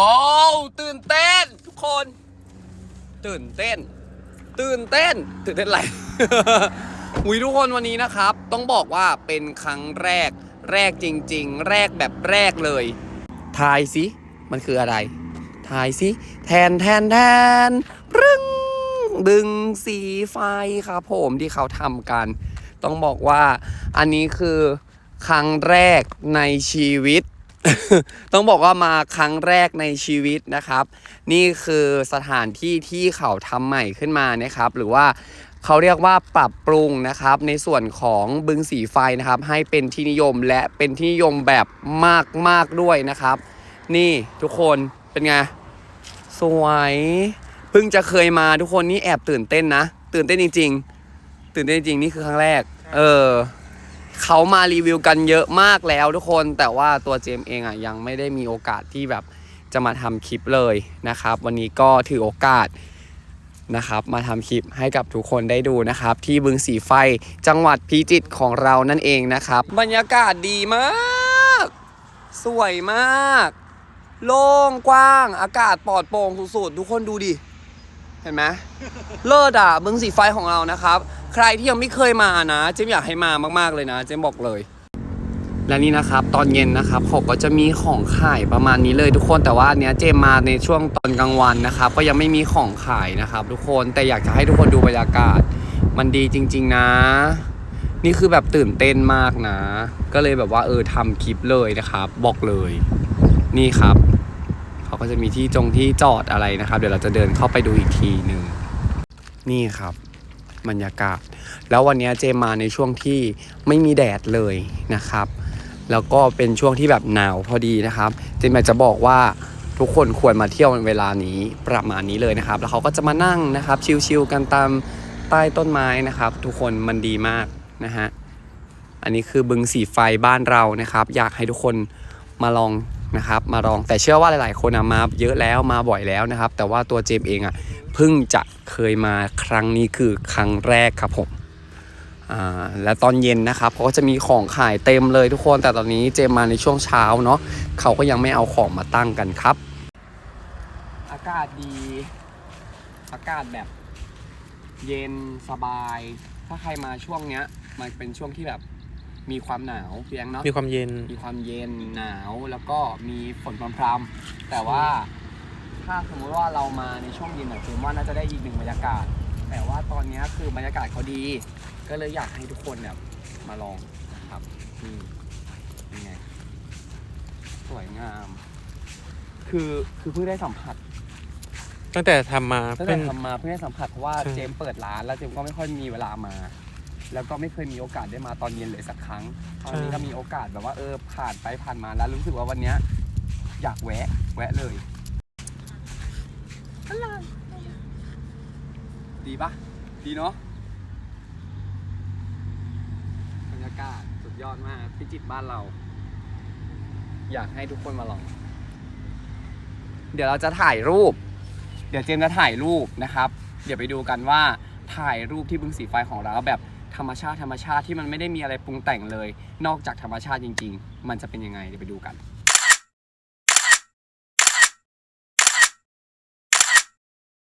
โอ้ตื่นเต้น ทุกคน ตื่นเต้น ตื่นเต้น ตื่นเต้นอะไรอุยทุกคนวันนี้นะครับ ต้องบอกว่าเป็นครั้งแรก แรกจริง ๆ แรกแบบแรกเลยทายสิมันคืออะไรทายสิแทนแทนแทนปรึงบึงสีไฟครับผมที่เขาทำกัน ต้องบอกว่าอันนี้คือครั้งแรกในชีวิต ต้องบอกว่ามาครั้งแรกในชีวิตนะครับ นี่คือสถานที่ที่เขาทำใหม่ขึ้นมานะครับ หรือว่าเขาเรียกว่าปรับปรุงนะครับ ในส่วนของบึงสีไฟนะครับ ให้เป็นที่นิยมและเป็นที่นิยมแบบมากๆด้วยนะครับ นี่ทุกคนเป็นไงสวยเพิ่งจะเคยมาทุกคนนี่แอบตื่นเต้นนะ ตื่นเต้นจริง ๆ ตื่นเต้นจริงนี่คือครั้งแรก เออ เขามารีวิวกันเยอะมากแล้วทุกคน แต่ว่าตัวเจมเองอะยังไม่ได้มีโอกาสที่แบบจะมาทำคลิปเลยนะครับ วันนี้ก็ถือโอกาสนะครับ มาทำคลิปให้กับทุกคนได้ดูนะครับ ที่บึงสีไฟจังหวัดพิจิตรของเรานั่นเองนะครับ บรรยากาศดีมาก สวยมาก โล่งกว้าง อากาศปลอดโปร่งสุดๆทุกคนดูดิ เห็นไหมเลิศอะบึงสีไฟของเรานะครับ ใครที่ยังไม่เคยมานะเจมอยากให้มามากๆเลยนะ เจมบอกเลย และนี่นะครับตอนเย็นนะครับเขาก็จะมีของขายประมาณนี้เลยทุกคนแต่ว่าเนี้ยเจมมาในช่วงตอนกลางวันนะครับ ก็ยังไม่มีของขายนะครับ ทุกคนแต่อยากจะให้ทุกคนดูบรรยากาศ มันดีจริง ๆนะ นี่คือแบบตื่นเต้นมากนะ ก็เลยแบบว่าเออทำคลิปเลยนะครับ บอกเลย นี่ครับเขาก็จะมีที่จงที่จอดอะไรนะครับ เดี๋ยวเราจะเดินเข้าไปดูอีกทีหนึ่งนี่ครับ บรรยากาศ แล้ววันนี้เจมมาในช่วงที่ไม่มีแดดเลยนะครับ แล้วก็เป็นช่วงที่แบบหนาวพอดีนะครับ เจมาจะบอกว่าทุกคนควรมาเที่ยวเวลานี้ประมาณนี้เลยนะครับ แล้วเขาก็จะมานั่งนะครับชิลๆกันตามใต้ต้นไม้นะครับ ทุกคนมันดีมากนะฮะอันนี้คือบึงสีไฟบ้านเรานะครับ อยากให้ทุกคนมาลองนะครับ มาลองแต่เชื่อว่าหลาย ๆ คนอะมาเยอะแล้วมาบ่อยแล้วนะครับ แต่ว่าตัวเจมเองอะ เพิ่งจะเคยมาครั้งนี้คือครั้งแรกครับผมอ่าและตอนเย็นนะครับเขาก็จะมีของขายเต็มเลยทุกคนแต่ตอนนี้เจมมาในช่วงเช้าเนาะเขาก็ยังไม่เอาของมาตั้งกันครับ อากาศดี อากาศแบบ เย็นสบาย ถ้าใครมาช่วงเนี้ย มันเป็นช่วงที่แบบมีความหนาวเพียงเนาะมีความเย็นมีความเย็นหนาวแล้วก็มีฝนพรำๆแต่ว่า ถ้าสมมติว่าเรามาในช่วงเย็นอะผมว่าน่าจะได้อีกหนึ่งบรรยากาศ แต่ว่าตอนเนี้ยคือบรรยากาศเขาดี ก็เลยอยากให้ทุกคนเนี่ยมาลองนะครับนี่เป็นไงสวยงาม คือคือเพิ่งได้สัมผัสตั้งแต่ทำมาตั้งเป็แต่น ทำมาเพิ่งได้สัมผัสเพราะว่าใช่ เจมส์เปิดร้านแล้วเจมส์ก็ไม่ค่อยมีเวลามา แล้วก็ไม่เคยมีโอกาสได้มาตอนเย็นเลยสักครั้งตอนนี้ก็มีโอกาสแบบว่าเออผ่านไปผ่านมาแล้วรู้สึกว่าวันเนี้ยอยากแวะแวะเลย ดีปะดีเนาะบรรยากาศสุดยอดมากพิจิตรบ้านเรา อยากให้ทุกคนมาลอง เดี๋ยวเราจะถ่ายรูป เดี๋ยวเจมส์จะถ่ายรูปนะครับ เดี๋ยวไปดูกันว่าถ่ายรูปที่บึงสีไฟของเราแบบธรรมชาติธรรมชาติที่มันไม่ได้มีอะไรปรุงแต่งเลย นอกจากธรรมชาติจริง ๆ มันจะเป็นยังไงเดี๋ยวไปดูกัน